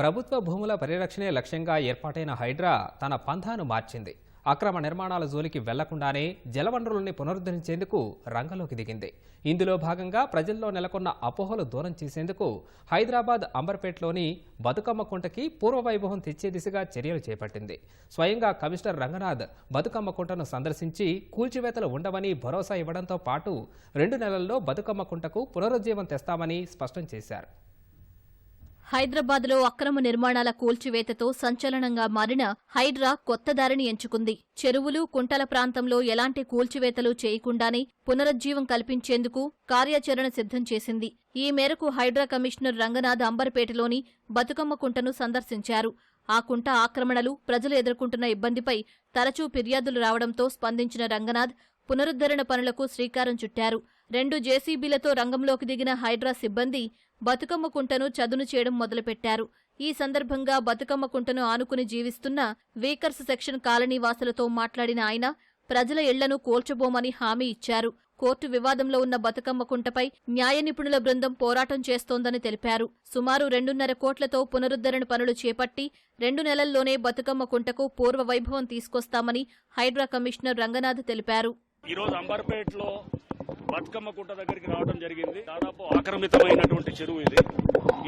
ప్రభుత్వ భూముల పరిరక్షణే లక్ష్యంగా ఏర్పాటైన హైడ్రా తన పంథాను మార్చింది. అక్రమ నిర్మాణాల జోలికి వెళ్ళకుండానే జలవనరుల్ని పునరుద్ధరించేందుకు రంగంలోకి దిగింది. ఇందులో భాగంగా ప్రజల్లో నెలకొన్న అపోహలు దూరం చేసేందుకు హైదరాబాద్ అంబర్పేటలోని బతుకమ్మ కుంటకి పూర్వవైభవం తెచ్చే దిశగా చర్యలు చేపట్టింది. స్వయంగా కమిషనర్ రంగనాథ్ బతుకమ్మ కుంటను సందర్శించి కూల్చివేతలు ఉండవని భరోసా ఇవ్వడంతో పాటు రెండు నెలల్లో బతుకమ్మ కుంటకు పునరుజ్జీవం తెస్తామని స్పష్టం చేశారు. హైదరాబాద్లో అక్రమ నిర్మాణాల కూల్చివేతతో సంచలనంగా మారిన హైడ్రా కొత్త దారిని ఎంచుకుంది. చెరువులు కుంటల ప్రాంతంలో ఎలాంటి కూల్చివేతలు చేయకుండానే పునరుజ్జీవం కల్పించేందుకు కార్యాచరణ సిద్ధం చేసింది. ఈ మేరకు హైడ్రా కమిషనర్ రంగనాథ్ అంబర్పేటలోని బతుకమ్మ కుంటను సందర్శించారు. ఆ కుంట ఆక్రమణలు ప్రజలు ఎదుర్కొంటున్న ఇబ్బందిపై తరచూ ఫిర్యాదులు రావడంతో స్పందించిన రంగనాథ్ పునరుద్ధరణ పనులకు శ్రీకారం చుట్టారు. రెండు జేసీబీలతో రంగంలోకి దిగిన హైడ్రా సిబ్బంది బతుకమ్మ కుంటను చదును చేయడం మొదలుపెట్టారు. ఈ సందర్భంగా బతుకమ్మ కుంటను ఆనుకుని జీవిస్తున్న వీకర్స్ సెక్షన్ కాలనీ వాసులతో మాట్లాడిన ఆయన ప్రజల ఇళ్ళను కోల్చబోమని హామీ ఇచ్చారు. కోర్టు వివాదంలో ఉన్న బతుకమ్మ కుంటపై న్యాయ నిపుణుల బృందం పోరాటం చేస్తోందని తెలిపారు. సుమారు రెండున్నర కోట్లతో పునరుద్ధరణ పనులు చేపట్టి రెండు నెలల్లోనే బతుకమ్మ కుంటకు పూర్వ వైభవం తీసుకొస్తామని హైడ్రా కమిషనర్ రంగనాథ్ తెలిపారు. ఈ రోజు అంబర్పేటలో బతుకమ్మ కుంట దగ్గరికి రావడం జరిగింది. దాదాపు ఆక్రమితమైనటువంటి చెరువు ఇది.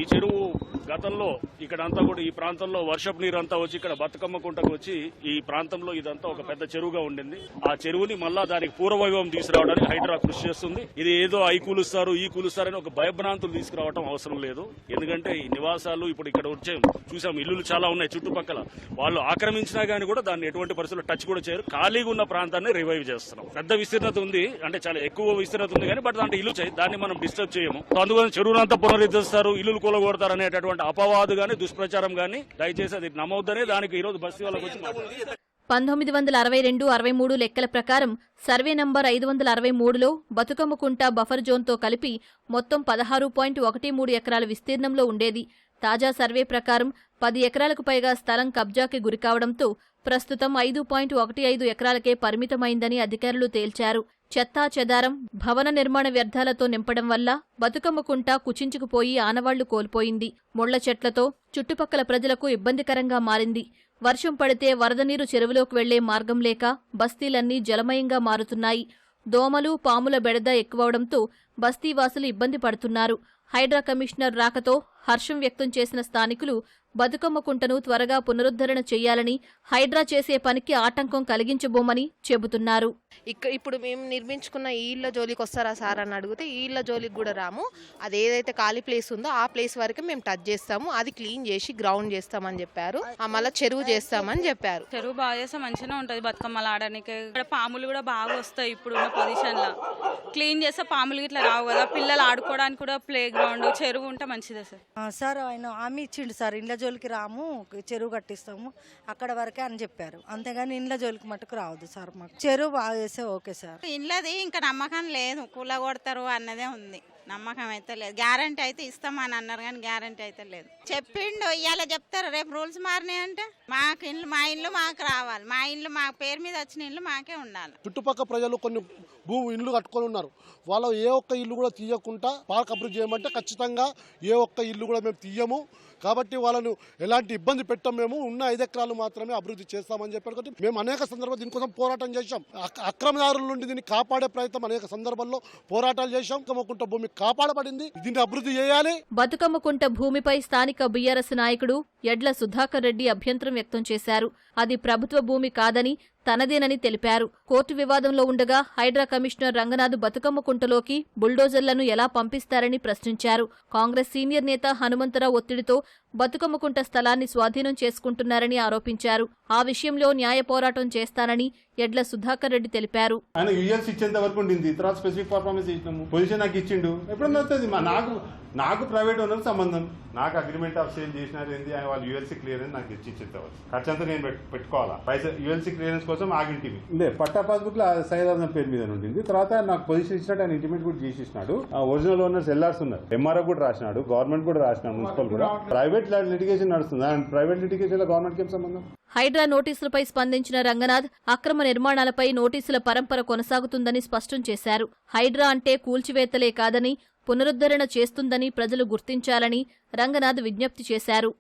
ఈ చెరువు గతంలో ఇక్కడ అంతా కూడా ఈ ప్రాంతంలో వర్షపు నీరు అంతా వచ్చి ఇక్కడ బతుకమ్మ కుంటకు వచ్చి ఈ ప్రాంతంలో ఇదంతా ఒక పెద్ద చెరువుగా ఉండింది. ఆ చెరువుని మళ్ళా దానికి పూర్వవైభవం తీసుకురావడానికి హైడ్రా కృషి చేస్తుంది. ఇది ఏదో ఐ కూలుస్తారు ఈ కూలుస్తారని ఒక భయభ్రాంతులు తీసుకురావడం అవసరం లేదు. ఎందుకంటే ఈ నివాసాలు ఇప్పుడు ఇక్కడ వచ్చే చూసాం ఇల్లులు చాలా ఉన్నాయి చుట్టుపక్కల. వాళ్ళు ఆక్రమించినా గానీ కూడా దాన్ని ఎటువంటి పరిస్థితుల్లో టచ్ కూడా చేయరు. ఖాళీగా ఉన్న ప్రాంతాన్ని రివైవ్ చేస్తున్నాం. పెద్ద విస్తీర్ణత ఉంది అంటే చాలా ఎక్కువ విస్తీర్ణత ఉంది కానీ బట్ దాంట్లో ఇల్లు దాన్ని మనం డిస్టర్బ్ చేయము. అందువల్ల అందుకని చెరువులంతా పునరుద్ధరిస్తారు. ఇల్లులు కూలగొడతారు అనేటటువంటి అపవాదు గాని దుష్ప్రచారం గాని దయచేసి అది నమ్మవద్దనే దానికి ఈరోజు బస్సు వాళ్ళకి వచ్చి పంతొమ్మిది వందల అరవై రెండు అరవై మూడు లెక్కల ప్రకారం సర్వే నంబర్ ఐదు వందల అరవై మూడులో బతుకమ్మ కుంట బఫర్ జోన్తో కలిపి మొత్తం పదహారు పాయింట్ ఒకటి మూడు ఎకరాల విస్తీర్ణంలో ఉండేది. తాజా సర్వే ప్రకారం పది ఎకరాలకు పైగా స్థలం కబ్జాకి గురికావడంతో ప్రస్తుతం ఐదు పాయింట్ ఒకటి ఐదు ఎకరాలకే పరిమితమైందని అధికారులు తేల్చారు. చెత్తా చెదారం భవన నిర్మాణ వ్యర్థాలతో నింపడం వల్ల బతుకమ్మకుంటా కుచించుకుపోయి ఆనవాళ్ళు కోల్పోయింది. ముళ్ళ చెట్లతో చుట్టుపక్కల ప్రజలకు ఇబ్బందికరంగా మారింది. వర్షం పడితే వరద నీరు చెరువులోకి వెళ్ళే మార్గం లేక బస్తీలన్నీ జలమయంగా మారుతున్నాయి. దోమలు పాముల బెడద ఎక్కువవడంతో బస్తీవాసులు ఇబ్బంది పడుతున్నారు. హైడ్రా కమిషనర్ రాకతో హర్షం వ్యక్తం చేసిన స్థానికులు బతుకమ్మ కుంటను త్వరగా పునరుద్ధరణ చేయాలని హైడ్రా చేసే పనికి ఆటంకం కలిగించబోమని చెబుతున్నారు. ఇక్కడ ఇప్పుడు మేము నిర్మించుకున్న ఈ ఇళ్ళ జోలికి వస్తారా సార్ అని అడిగితే ఈ ఇళ్ళ జోలికి కూడా రాము. అది ఏదైతే ఖాళీ ప్లేస్ ఉందో ఆ ప్లేస్ వరకు మేము టచ్ చేస్తాము. అది క్లీన్ చేసి గ్రౌండ్ చేస్తామని చెప్పారు. ఆ మళ్ళీ చెరువు చేస్తామని చెప్పారు. చెరువు బాగా చేస్తే మంచిగానే ఉంటుంది బతుకమ్మలు ఆడడానికి. ఇక్కడ పాములు కూడా బాగా వస్తాయి ఇప్పుడు ఉన్న పొజిషన్లో క్లీన్ చేస్తే పాములు ఇట్లా రావు కదా. పిల్లలు ఆడుకోవడానికి కూడా ప్లే గ్రౌండ్ చెరువు ఉంటే మంచిదే సార్. సార్ ఆయన హామీ ఇచ్చిండు సార్ ఇండ్ల జోలికి రాము చెరువు కట్టిస్తాము అక్కడ వరకే అని చెప్పారు. అంతేగాని ఇండ్ల జోలికి మటుకు రావద్దు సార్ మాకు. చెరువు బాగా చేస్తే ఓకే సార్. ఇళ్ళది ఇంకా నమ్మకం లేదు కూల కొడతారు అన్నదే ఉంది. నమ్మకం అయితే లేదు. గ్యారంటీ అయితే ఇస్తామని అన్నారు కానీ గ్యారంటీ అయితే లేదు. చెప్పిండు ఇవాళ చెప్తారు రేపు రూల్స్ మారినాయంటే మాకు ఇల్లు మా ఇల్లు మాకు రావాలి. మా ఇల్లు మా పేరు మీద వచ్చిన ఇల్లు మాకే ఉండాలి. చుట్టుపక్కల ప్రజలు కొన్ని భూ ఇల్లు కట్టుకొని ఉన్నారు. వాళ్ళు ఏ ఒక్క ఇల్లు కూడా తీయకుండా పార్క్ అభివృద్ధి చేయమంటే ఖచ్చితంగా ఏ ఒక్క ఇల్లు కూడా మేము తీయము. కాబట్టి వాళ్ళను ఎలాంటి ఇబ్బంది పెట్టాం మేము ఉన్న ఐదు ఎకరాలు మాత్రమే అభివృద్ధి చేస్తామని చెప్పారు. కాబట్టి మేము అనేక సందర్భాలు దీనికోసం పోరాటం చేశాం. అక్రమదారుల నుండి దీన్ని కాపాడే ప్రయత్నం అనేక సందర్భాల్లో పోరాటాలు చేశాం. కమ్మకుంట భూమి కాపాడబడింది. దీన్ని అభివృద్ధి చేయాలి. బతుకమ్మకుంట భూమిపై స్థానిక బీఆర్ఎస్ నాయకుడు ఎడ్ల సుధాకర్ రెడ్డి అభ్యంతరం వ్యక్తం చేశారు. అది ప్రభుత్వ భూమి కాదని తనదేనని తెలిపారు. కోర్టు వివాదంలో ఉండగా హైడ్రా కమిషనర్ రంగనాథ్ బతుకమ్మకుంటలోకి బుల్డోజర్లను ఎలా పంపిస్తారని ప్రశ్నించారు. కాంగ్రెస్ సీనియర్ నేత హనుమంతరావు ఒత్తిడితో బతుకమ్మకుంట స్థలాన్ని స్వాధీనం చేసుకుంటున్నారని ఆరోపించారు. ఆ విషయంలో న్యాయ పోరాటం చేస్తానని ఎడ్ల సుధాకర్ రెడ్డి తెలిపారు. ఆయన యూఎల్స్ ఇచ్చేంత వరకు ఉండింది. తర్వాత స్పెసిఫిక్ పర్ఫార్మెన్స్ ఇచ్చినాము పొజిషన్ నాకు ఇచ్చిండు. ఎప్పుడన్నా వస్తుంది. మా నాకు నాకు ప్రైవేట్ ఓనర్ సంబంధం. నాకు అగ్రిమెంట్ ఆఫ్ సేల్ చేసినారు ఏంది? ఆయన వాళ్ళు యూఎల్సీ క్లియరెన్స్ నాకు ఇచ్చి ఇచ్చేవచ్చు ఖర్చు అంతా నేను పెట్టు- పెట్టుకోవాలా? పైసా యూఎల్సీ క్లియరెన్స్ కోసం ఆగింటివి లే పట్టా పాస్బుక్లో సైదాదం పేరు మీద ఉండింది. తర్వాత నాకు పొజిషన్ ఇచ్చినట్టు ఆయన ఇంటిమేట్ కూడా చేసేసినాడు. ఆ ఒరిజినల్ ఓనర్స్ ఎల్ఆర్స్ ఉన్నారు. ఎంఆర్ఓ కూడా రాసినాడు. గవర్నమెంట్ కూడా రాసినాడు మున్సిపల్ కూడా. ప్రైవేట్ లిటిగేషన్ నడుస్తుంది. అండ్ ప్రైవేట్ లిటిగేషన్లో గవర్నమెంట్ ఏం సంబంధం? హైడ్రా నోటీసులపై స్పందించిన రంగనాథ్ అక్రమ నిర్మాణాలపై నోటీసుల పరంపర కొనసాగుతుందని స్పష్టం చేశారు. హైడ్రా అంటే కూల్చివేతలే కాదని పునరుద్ధరణ చేస్తుందని ప్రజలు గుర్తించాలని రంగనాథ్ విజ్ఞప్తి చేశారు.